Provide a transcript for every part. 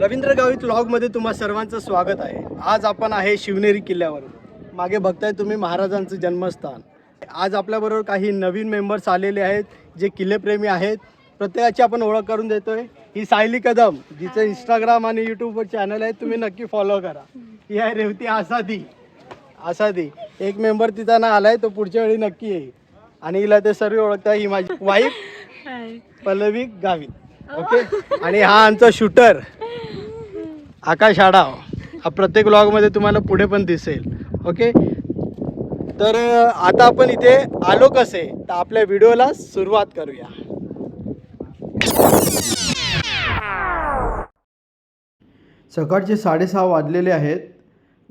रवींद्र गावित व्लॉगमध्ये तुम्हा सर्वांचं स्वागत आहे. आज आपण आहे शिवनेरी किल्ल्यावर. मागे बघताय तुम्ही महाराजांचं जन्मस्थान. आज आपल्याबरोबर काही नवीन मेंबर्स आलेले आहेत जे किल्लेप्रेमी आहेत. प्रत्येकाची आपण ओळख करून देतोय. ही सायली कदम जिचं इंस्टाग्राम आणि यूट्यूबवर चॅनल आहे तुम्ही नक्की फॉलो करा. ही आहे रेवती आसादी. आसादी. एक मेंबर तिचा ना आलाय तो पुढच्या वेळी नक्की येईल. आणि हिला ते सर्व ओळखता ही माझी वाईफ पल्लवी गावित. ओके आणि हा आमचा शूटर आकाश आडाव हा प्रत्येक व्लॉगमध्ये तुम्हाला पुढे पण दिसेल. ओके तर आता आपण इथे आलो कसे? तर आपल्या व्हिडिओला सुरुवात करूया. सकाळचे साडेसहा वाजलेले आहेत.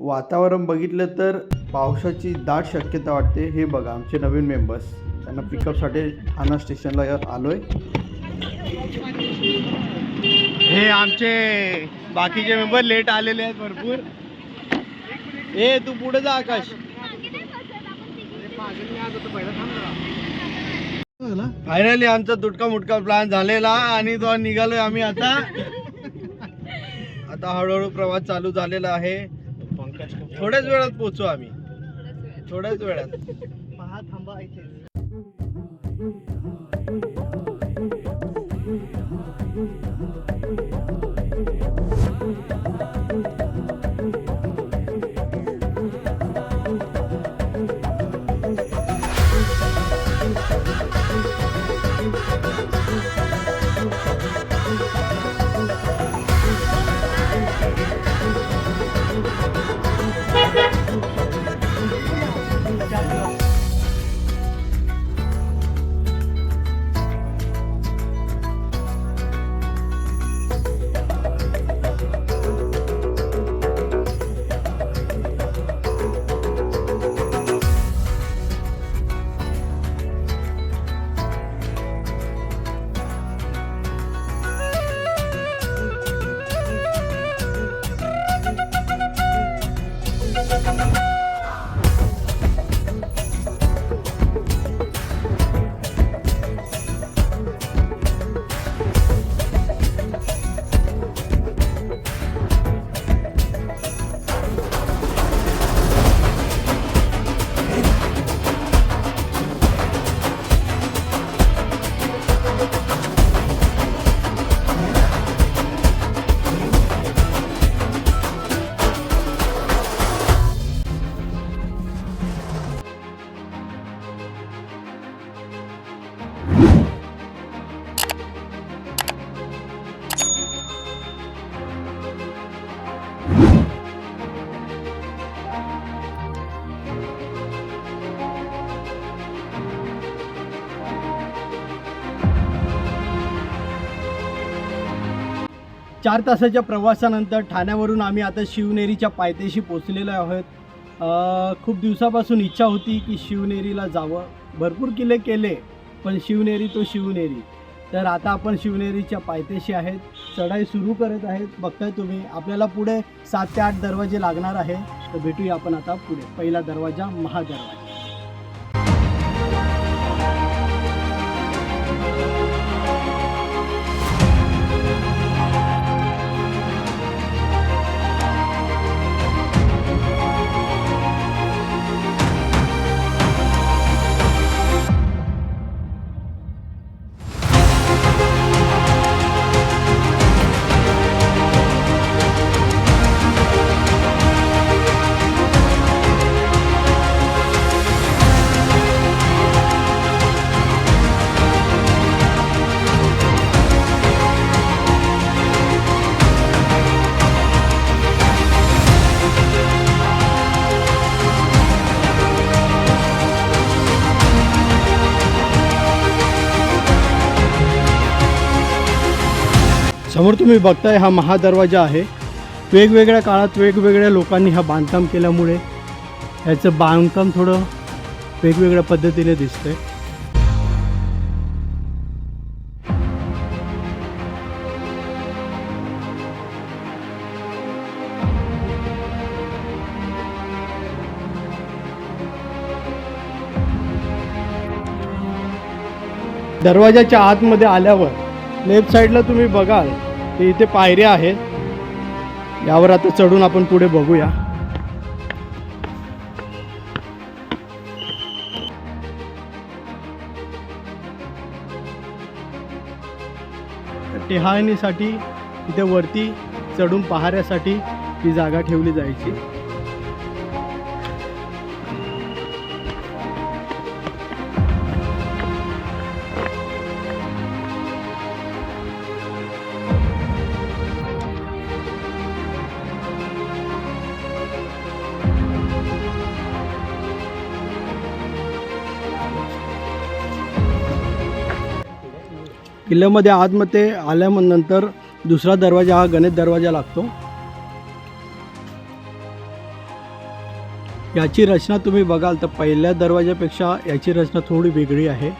वातावरण बघितलं तर पावसाची दाट शक्यता वाटते. हे बघा आमचे नवीन मेंबर्स त्यांना पिकअपसाठी ठाणा स्टेशनला आलोय. हे आमचे बाकीचे मेंबर लेट आलेले आहेत भरपूर. ए तू पुढे जा आकाश. फायनली आमचा तुटका मुटका प्लॅन झालेला आणि तो निघालोय आम्ही आता. आता हळूहळू प्रवास चालू झालेला आहे. थोड्याच वेळात पोहोचू आम्ही. थोड्याच वेळात. चार तासाच्या प्रवासानंतर ठाण्यावरून आम्ही आता शिवनेरीच्या पायथ्याशी पोचलेलो आहोत. खूप दिवसापासून इच्छा होती की शिवनेरीला जावं. भरपूर किल्ले केले पण शिवनेरी तो शिवनेरी. तर आता आपण शिवनेरीच्या पायथ्याशी आहेत. चढाई सुरू करत आहेत. बघताय तुम्ही आपल्याला पुढे सात ते आठ दरवाजे लागणार आहे तर भेटूया आपण आता पुढे. पहिला दरवाजा महादरवाजा. समोर तुम्ही बघताय हा महादरवाजा आहे. वेगवेगळ्या काळात वेगवेगळ्या लोकांनी हा बांधकाम केल्यामुळे ह्याचं बांधकाम थोडं वेगवेगळ्या पद्धतीने दिसतंय. दरवाजाच्या आतमध्ये आल्यावर लेफ्ट साईडला तुम्ही बघाल ते इथे पायऱ्या आहेत. यावर आता चढून आपण पुढे बघूया. टेहाळणीसाठी इथे वरती चढून पहाऱ्यासाठी ही जागा ठेवली जायची. किल्ल्यामध्ये आतमध्ये आल्यानंतर दुसरा दरवाजा हा गणेश दरवाजा लागतो. याची रचना तुम्ही बघाल तर पहिल्या दरवाजापेक्षा याची रचना थोडी वेगळी आहे.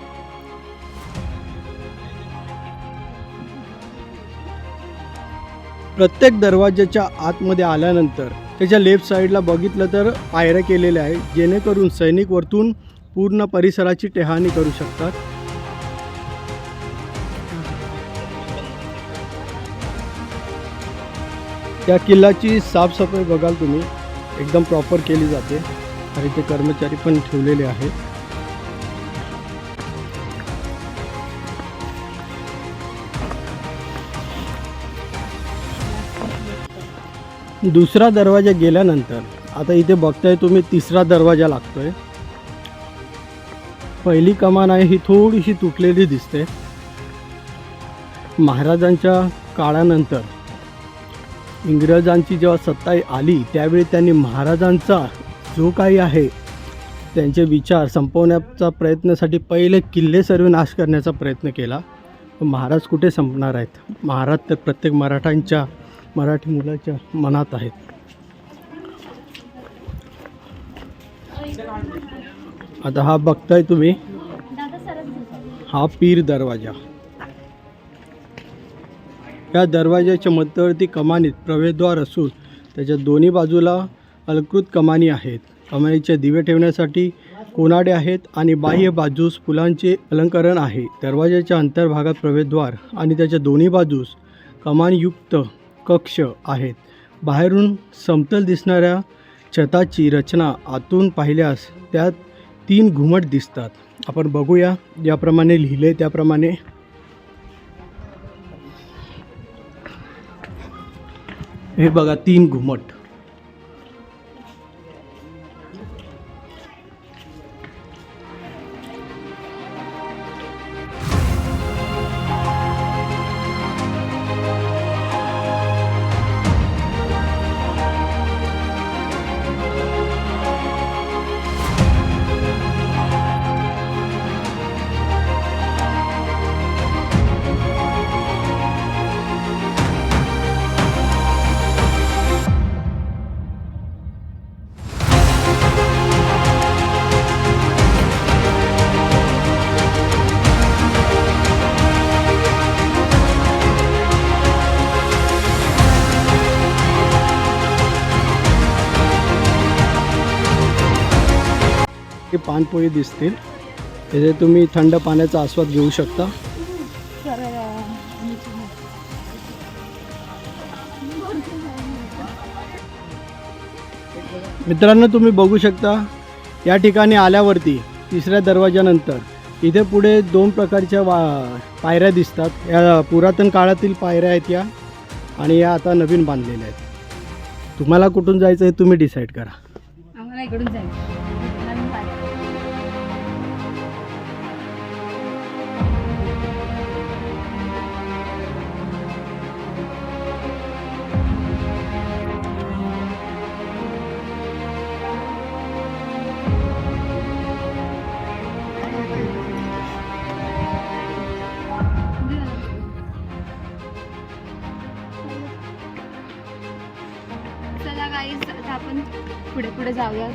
प्रत्येक दरवाजाच्या आतमध्ये आल्यानंतर त्याच्या लेफ्ट साईडला बघितलं तर पायऱ्या केलेल्या आहे जेणेकरून सैनिक वरतून पूर्ण परिसराची टेहाणी करू शकतात. त्या किल्ल्याची साफसफाई बघाल तुम्ही. एकदम प्रॉपर केली जाते. आणि ते कर्मचारी पण ठेवलेले आहेत. दुसरा दरवाजा गेल्यानंतर आता इथे बघताय तुम्ही तिसरा दरवाजा लागतोय. पहिली कमान आहे ही थोडीशी तुटलेली दिसते. महाराजांच्या काळानंतर इंग्रजांची जेव्हा सत्ता आली त्यावेळी त्यांनी महाराजांचा जो काही आहे त्यांचे विचार संपवण्याचा प्रयत्नासाठी पहिले किल्ले सर्व नाश करण्याचा प्रयत्न केला. महाराज कुठे संपणार आहेत? महाराज तर प्रत्येक मराठांच्या मराठी मुलाच्या मनात आहेत. आता हा बघताय तुम्ही. हा पीर दरवाजा. या दरवाजाच्या मध्यवर्ती कमानीत प्रवेशद्वार असून त्याच्या दोन्ही बाजूला अलकृत कमानी आहेत. कमानीचे दिवे ठेवण्यासाठी कोनाडे आहेत आणि बाह्य बाजूस फुलांचे अलंकरण आहे. दरवाजाच्या अंतर्भागात प्रवेशद्वार आणि त्याच्या दोन्ही बाजूस कमानयुक्त कक्ष आहेत. बाहेरून समतल दिसणाऱ्या छताची रचना आतून पाहिल्यास त्यात तीन घुमट दिसतात. आपण बघूया. ज्याप्रमाणे लिहिले त्याप्रमाणे हे बघा तीन घुमट. हे पानपोळी दिसतील. इथे तुम्ही थंड पाण्याचा आस्वाद घेऊ शकता. मित्रांनो तुम्ही बघू शकता या ठिकाणी आल्यावरती तिसऱ्या दरवाजानंतर इथे पुढे दोन प्रकारच्या वा पायऱ्या दिसतात. या पुरातन काळातील पायऱ्या आहेत या आणि या आता नवीन बांधलेल्या आहेत. तुम्हाला कुठून जायचं हे तुम्ही डिसाईड करा. आम्हाला इकडून जायचं. पुढे पुढे जाऊया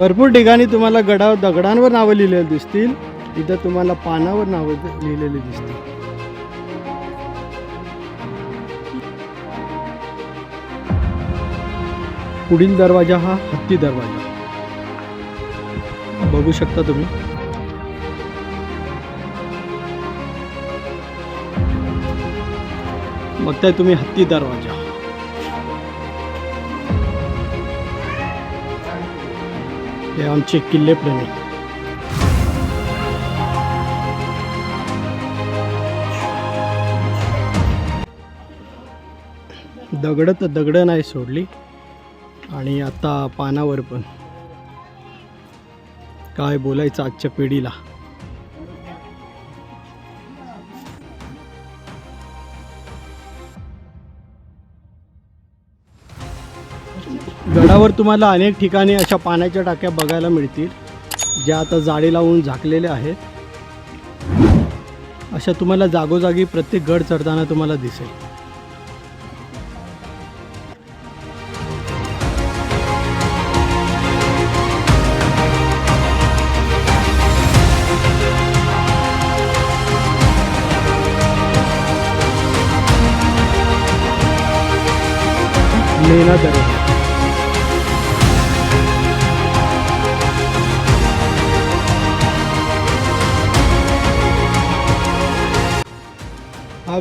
भरपूर ठिकाणी तुम्हाला गडावर दगडांवर नावं लिहिलेली दिसतील. इथं तुम्हाला पानावर नावं लिहिलेली दिसतील. पुढील दरवाजा हा हत्ती दरवाजा. बघू शकता तुम्ही. बघताय तुम्ही हत्ती दरवाजा. हे आमचे किल्ले प्रेमी. दगड तर दगड नाही सोडली आणि आता पानावर पण. काय बोलायचं आजच्या पिढीला? गडावर तुम्हाला अनेक ठिकाणी अशा पाण्याच्या टाक्या बघायला मिळतील ज्या आता जाळी लावून झाकलेल्या आहेत. अशा तुम्हाला जागोजागी प्रत्येक गड चढताना तुम्हाला दिसेल. मेना दरवाजा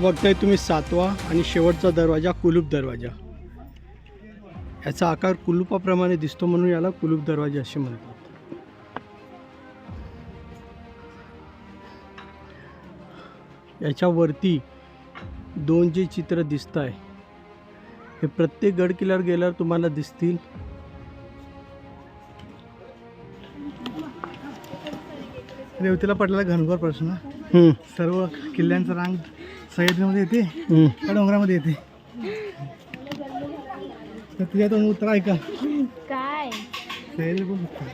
बघताय तुम्ही सातवा आणि शेवटचा दरवाजा कुलूप दरवाजा. याचा आकार कुलुपाप्रमाणे दिसतो म्हणून याला कुलूप दरवाजा असे म्हणतात. याच्यावरती दोन जे चित्र दिसत आहे हे प्रत्येक गड किल्ल्यावर गेल्यावर तुम्हाला दिसतील. रेवतीला पडलेला घनघोर प्रश्न. हम्म, सर्व किल्ल्यांचा रांग सह्याद्रीमध्ये येते. हम्म. का डोंगरामध्ये येते. तर तुझ्यातून उत्तर आहे का काय? सह्याद्री पण उत्तर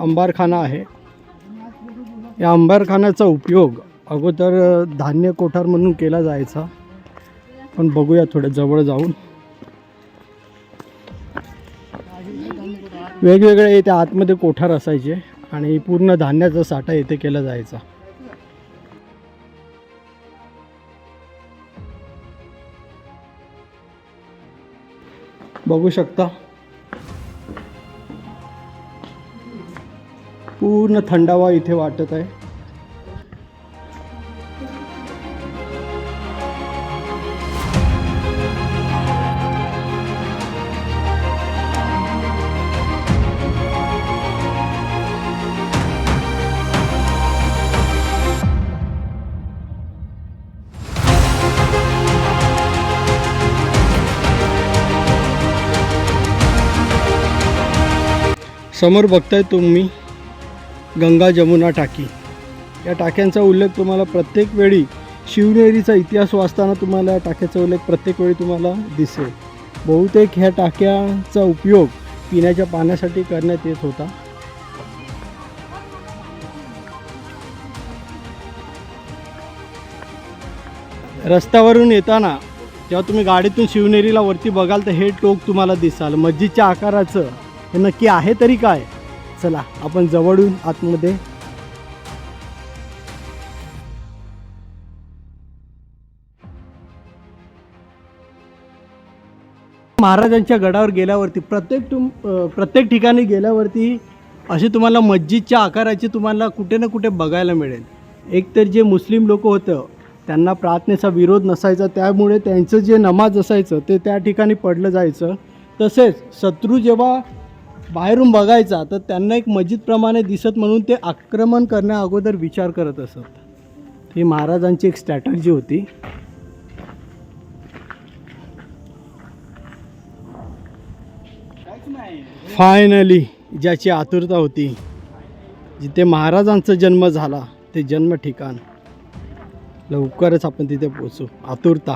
अंबारखाना आहे. या अंबारखान्याचा उपयोग अगोदर अ, धान्य कोठार म्हणून केला जायचा. पण बघूया थोडं जवळ जाऊन. वेगवेगळे इथे आतमध्ये कोठार असायचे आणि पूर्ण धान्याचा साठा इथे केला जायचा. बघू शकता. पूर्ण थंडावा इथे वाटत आहे. समोर बघताय तुम्ही गंगा जमुना टाकी. या टाक्यांचा उल्लेख तुम्हाला प्रत्येक वेळी शिवनेरीचा इतिहास वाचताना तुम्हाला या टाक्याचा उल्लेख प्रत्येक वेळी तुम्हाला दिसेल. बहुतेक ह्या टाक्यांचा उपयोग पिण्याच्या पाण्यासाठी करण्यात येत होता. रस्त्यावरून येताना जेव्हा तुम्ही गाडीतून शिवनेरीला वरती बघाल तर हे टोक तुम्हाला दिसाल. मस्जिदच्या आकाराचं हे नक्की आहे तरी काय? चला आपण जवळून आतमध्ये महाराजांच्या गडावर गेल्यावरती प्रत्येक तुम प्रत्येक ठिकाणी गेल्यावरती असे तुम्हाला मस्जिदच्या आकाराचे तुम्हाला कुठे ना कुठे बघायला मिळेल. एक तर जे मुस्लिम लोक होतं त्यांना प्रार्थनेचा विरोध नसायचा त्यामुळे त्यांचं जे नमाज असायचं ते त्या ठिकाणी पडलं जायचं. तसेच शत्रू जेव्हा बाहेरून बघायचा तर त्यांना एक मस्जिदप्रमाणे दिसत म्हणून ते आक्रमण करण्या अगोदर विचार करत असत. ही महाराजांची एक स्ट्रॅटर्जी होती. फायनली ज्याची आतुरता होती जिथे महाराजांचा जन्म झाला ते जन्म ठिकाण. लवकरच आपण तिथे पोचू आतुरता.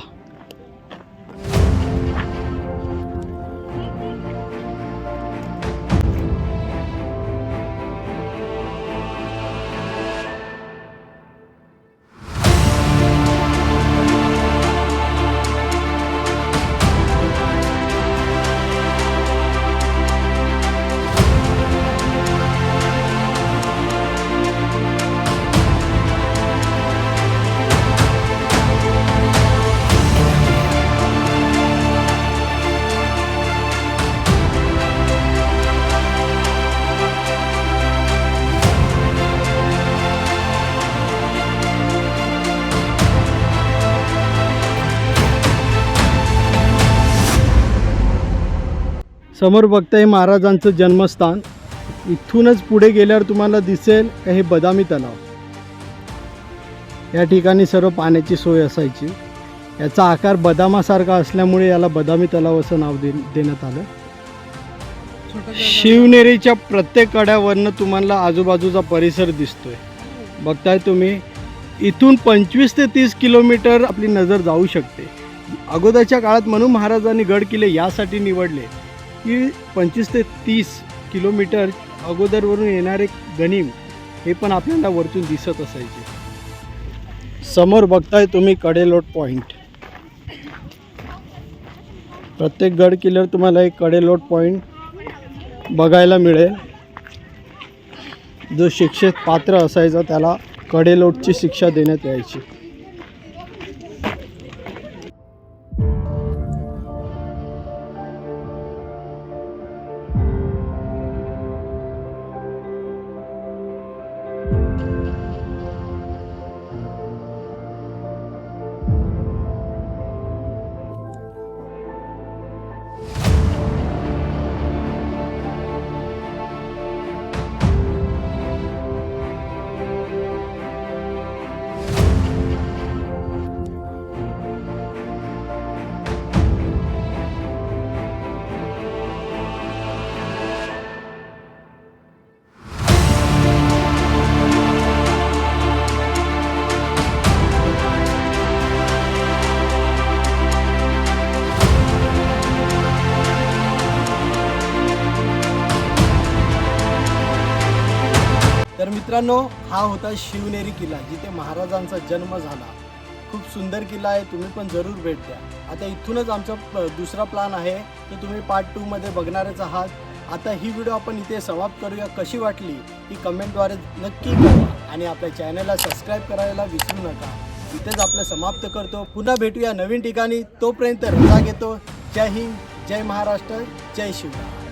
समोर बघताय महाराजांचं जन्मस्थान. इथूनच पुढे गेल्यावर तुम्हाला दिसेल का हे बदामी तलाव? या ठिकाणी सर्व पाण्याची सोय असायची. याचा आकार बदामासारखा असल्यामुळे याला बदामी तलाव असं नाव दे देण्यात आलं. शिवनेरीच्या प्रत्येक कड्यावरनं तुम्हाला आजूबाजूचा परिसर दिसतोय. बघताय तुम्ही इथून पंचवीस ते तीस किलोमीटर आपली नजर जाऊ शकते. अगोदरच्या काळात म्हणून महाराजांनी गड किल्ले यासाठी निवडले. की पंचवीस ते तीस किलोमीटर अगोदरवरून येणारे गनिम हे पण आपल्याला वरतून दिसत असायचे. समोर बघताय तुम्ही कडेलोट पॉईंट प्रत्येक गड किल्ल्यावर तुम्हाला एक कडेलोट पॉईंट बघायला मिळेल. जो शिक्षेत पात्र असायचा त्याला कडेलोटची शिक्षा देण्यात यायची. तर मित्रांनो हा होता शिवनेरी किल्ला जिथे महाराजांचा जन्म झाला. खूप सुंदर किल्ला आहे तुम्ही पण जरूर भेट द्या. आता इथूनच आमचा प- दुसरा प्लॅन आहे की तुम्ही पार्ट टूमध्ये बघणारच आहात. आता ही व्हिडिओ आपण इथे समाप्त करूया. कशी वाटली? ही कमेंटद्वारे नक्की कळवा. आणि आपल्या चॅनलला सबस्क्राईब करायला विसरू नका. इथेच आपलं समाप्त करतो. पुन्हा भेटूया नवीन ठिकाणी. तोपर्यंत रजा घेतो. जय हिंद जय महाराष्ट्र जय शिवराय.